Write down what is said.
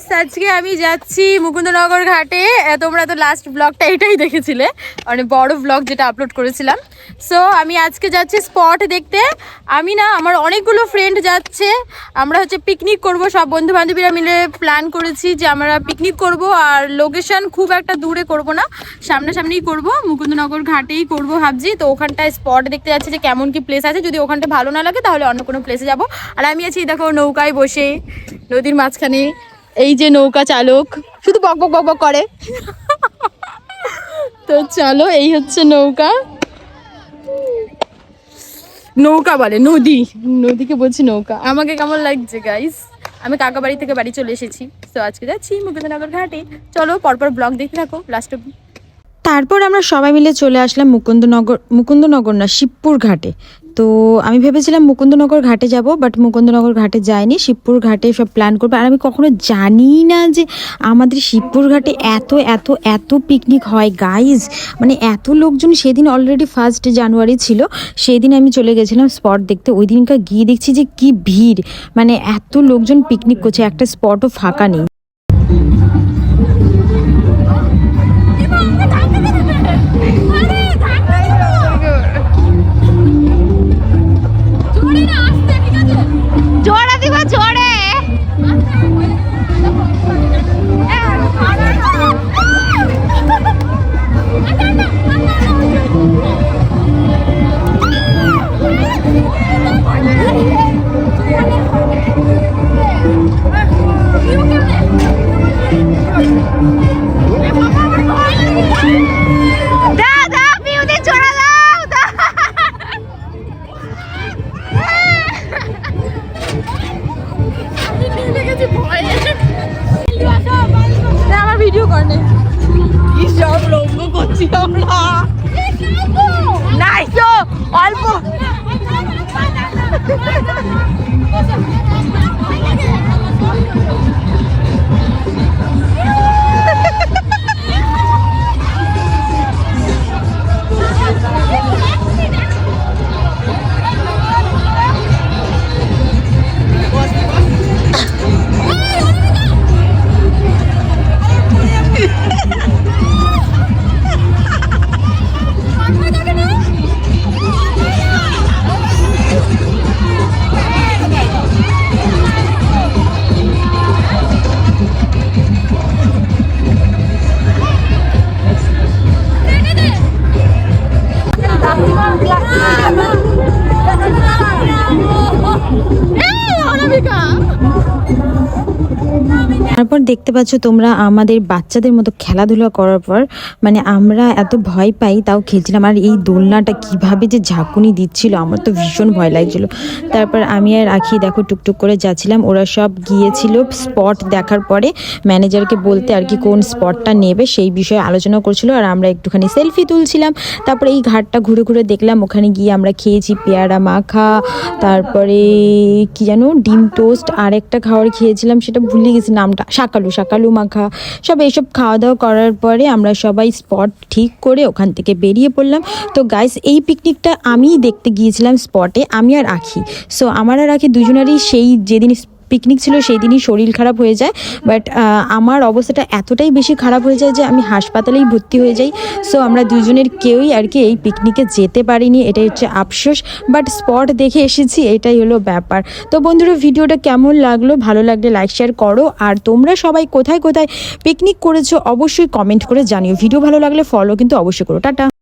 Guys আজকে আমি যাচ্ছি মুকুন্দনগর ঘাটে। তোমরা তো লাস্ট ব্লগটা এটাই দেখেছিলে। মানে বড় ব্লগ যেটা আপলোড করেছিলাম। সো আমি আজকে যাচ্ছি স্পট দেখতে। আমি না, আমার অনেকগুলো ফ্রেন্ড যাচ্ছে। আমরা হচ্ছে পিকনিক করব। সব বন্ধু বান্ধবীরা মিলে প্ল্যান করেছি যে আমরা পিকনিক করব। আর লোকেশন খুব একটা দূরে করব না। সামনাসামনিই করব। মুকুন্দনগর ঘাটেই করব ভাবছি। তো ওখানটায় স্পট দেখতে যাচ্ছি যে কেমন কি প্লেস আছে। যদি ওখানটা ভালো না লাগে, তাহলে অন্য কোনো প্লেসে যাব। আর আমি আছি, দেখো, নৌকায় বসে, নদীর মাঝখানে। এই যে নৌকা চালক, শুধু বক বক বক করে। তো চলো, এই হচ্ছে নৌকা। নৌকা বলে, নদী। নদীকে বলছি নৌকা। আমাকে কেমন লাগছে গাইস আমি কাকা বাড়ি থেকে বাড়ি চলে এসেছি। তো আজকে যাচ্ছি মুকুন্দনগর ঘাটে। চলো, পরপর ব্লগ দেখতে থাকো লাস্ট তারপর আমরা সবাই মিলে চলে আসলাম মুকুন্দনগর মুকুন্দনগর না, শিবপুর ঘাটে। তো আমি ভেবেছিলাম মুকুন্দনগর ঘাটে যাব বাট মুকুন্দনগর ঘাটে যাইনি। শিবপুর ঘাটে সব প্ল্যান করব। আর আমি কখনো জানি না যে আমাদের শিবপুর ঘাটে এত এত এত পিকনিক হয়। গাইজ মানে এত লোকজন সেদিন অলরেডি ফার্স্ট জানুয়ারি ছিল। সেই দিন আমি চলে গেছিলাম স্পট দেখতে। ওই দিনকার গিয়ে দেখছি যে কি ভিড়। মানে এত লোকজন পিকনিক করছে। একটা স্পটও ফাঁকা নেই। দাও পিউতে জোড়া দাও দাও আমার ভিডিও করনে কি সব লম্ব করছি আমরা নাই তো অল্প তারপর দেখতে পাচ্ছ তোমরা আমাদের বাচ্চাদের মতো খেলাধুলা করার পর মানে আমরা এত ভয় পাই, তাও খেলছিলাম। আর এই দোলনাটা কীভাবে যে ঝাঁকুনি দিচ্ছিল, আমার তো ভীষণ ভয় লাগছিল। তারপর আমি আর আখি দেখো টুকটুক করে যাচ্ছিলাম। ওরা সব গিয়েছিল স্পট দেখার পরে। ম্যানেজারকে বলতে আর কি কোন স্পটটা নেবে সেই বিষয়ে আলোচনা করছিল আর আমরা একটুখানি সেলফি তুলছিলাম। তারপরে এই ঘাটটা ঘুরে ঘুরে দেখলাম, ওখানে গিয়ে আমরা খেয়েছি পেয়ারা মাখা, তারপরে কি জানো, ডিম টোস্ট আর একটা খাবার খেয়েছিলাম, সেটা ভুলে গেছি নামটা। শাকালু শাকালু মাখা। সব এইসব খাওয়া দাওয়া করার পরে আমরা সবাই স্পট ঠিক করে ওখান থেকে বেরিয়ে পড়লাম। তো গাইস এই পিকনিকটা আমিই দেখতে গিয়েছিলাম স্পটে আমি আর আখি। সো আমার আর আখি দুজনেরই সেই যেদিন পিকনিক ছিল সেই দিনই শরীর খারাপ হয়ে যায় বাট আমার অবস্থাটা এতটাই বেশি খারাপ হয়ে যায় যে আমি হাসপাতালেই ভর্তি হয়ে যাই। সো আমরা দুজনের কেউই আর কি এই পিকনিকে যেতে পারিনি, এটাই হচ্ছে আফসোস বাট স্পট দেখে এসেছি, এটাই হলো ব্যাপার। তো বন্ধুরা, ভিডিওটা কেমন লাগল? ভালো লাগলে লাইক শেয়ার করো, আর তোমরা সবাই কোথায় কোথায় পিকনিক করেছ অবশ্যই কমেন্ট করে জানিও। ভিডিও ভালো লাগলে ফলো কিন্তু অবশ্যই করো। টাটা!